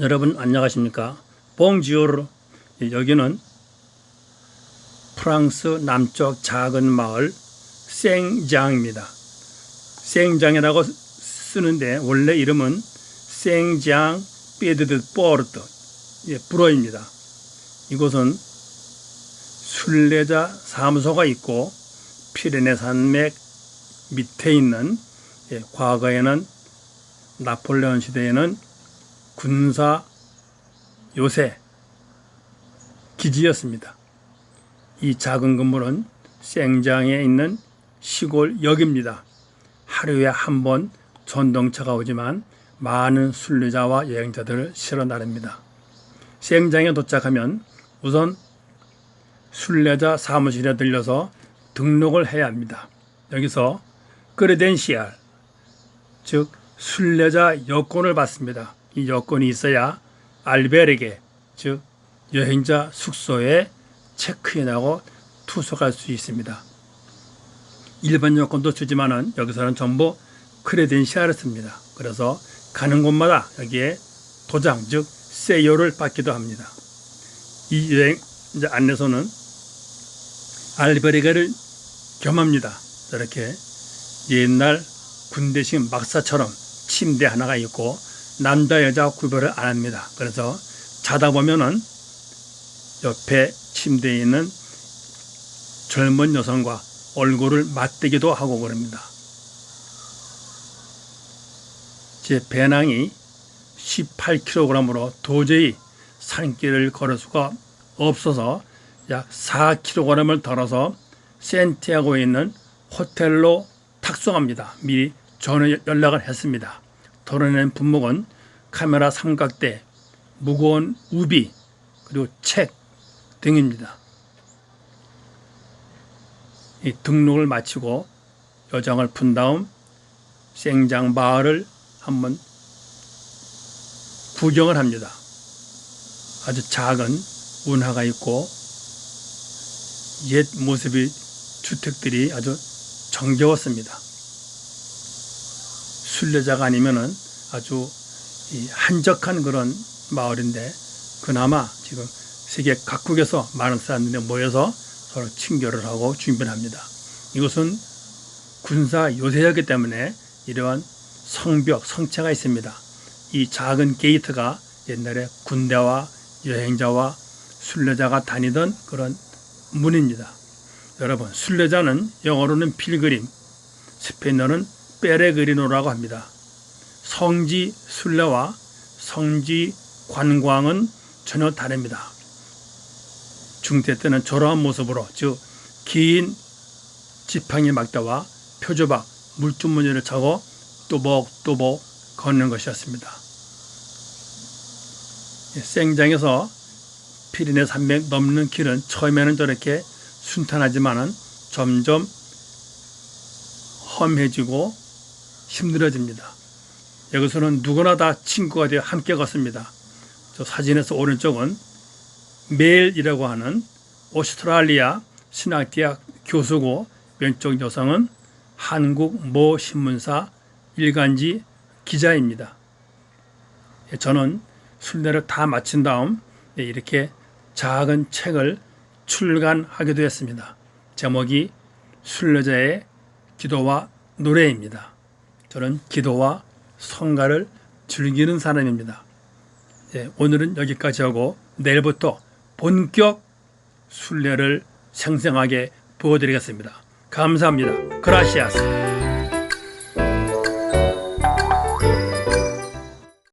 여러분 안녕하십니까? 봉지오르 여기는 프랑스 남쪽 작은 마을 생장입니다. 생장이라고 쓰는데 원래 이름은 생장 베드드 포르트 예, 불어입니다. 이곳은 순례자 사무소가 있고 피레네 산맥 밑에 있는 예, 과거에는 나폴레온 시대에는 군사 요새 기지였습니다. 이 작은 건물은 생장에 있는 시골 역입니다. 하루에 한 번 전동차가 오지만 많은 순례자와 여행자들을 실어 나릅니다. 생장에 도착하면 우선 순례자 사무실에 들려서 등록을 해야 합니다. 여기서 크레덴시알 즉 순례자 여권을 받습니다. 이 여권이 있어야 알베르게 즉 여행자 숙소에 체크인하고 투숙할 수 있습니다. 일반 여권도 주지만은 여기서는 전부 크레덴시알을 씁니다. 그래서 가는 곳마다 여기에 도장 즉 세요를 받기도 합니다. 이 여행 이제 안내소는 알베르게를 겸합니다. 이렇게 옛날 군대식 막사처럼 침대 하나가 있고 남자 여자 구별을 안 합니다. 그래서 자다 보면은 옆에 침대에 있는 젊은 여성과 얼굴을 맞대기도 하고 그럽니다. 제 배낭이 18kg으로 도저히 산길을 걸을 수가 없어서 약 4kg을 덜어서 센티아고에 있는 호텔로 탁송합니다. 미리 전화 연락을 했습니다. 덜어낸 분목은 카메라 삼각대, 무거운 우비, 그리고 책 등입니다. 이 등록을 마치고 여정을 푼 다음 생장 마을을 한번 구경을 합니다. 아주 작은 운하가 있고 옛 모습의 주택들이 아주 정겨웠습니다. 순례자가 아니면은 아주 이 한적한 그런 마을인데 그나마 지금 세계 각국에서 많은 사람들이 모여서 서로 친교를 하고 준비를 합니다. 이곳은 군사 요새였기 때문에 이러한 성벽, 성체가 있습니다. 이 작은 게이트가 옛날에 군대와 여행자와 순례자가 다니던 그런 문입니다. 여러분, 순례자는 영어로는 필그림, 스페인어는 페레그리노라고 합니다. 성지 순례와 성지 관광은 전혀 다릅니다. 중세 때는 저러한 모습으로 즉 긴 지팡이 막대와 표조박, 물주머니를 차고 또복또복 걷는 것이었습니다. 예, 생장에서 피리네 산맥 넘는 길은 처음에는 저렇게 순탄하지만은 점점 험해지고 힘들어집니다. 여기서는 누구나 다 친구가 되어 함께 걷습니다. 저 사진에서 오른쪽은 멜이라고 하는 오스트랄리아 신학대학 교수고 왼쪽 여성은 한국 모 신문사 일간지 기자입니다. 예, 저는 순례를 다 마친 다음 예, 이렇게 작은 책을 출간하기도 했습니다. 제목이 순례자의 기도와 노래입니다. 저는 기도와 성가를 즐기는 사람입니다. 예, 오늘은 여기까지 하고 내일부터 본격 순례를 생생하게 보여드리겠습니다. 감사합니다. 그라시아스.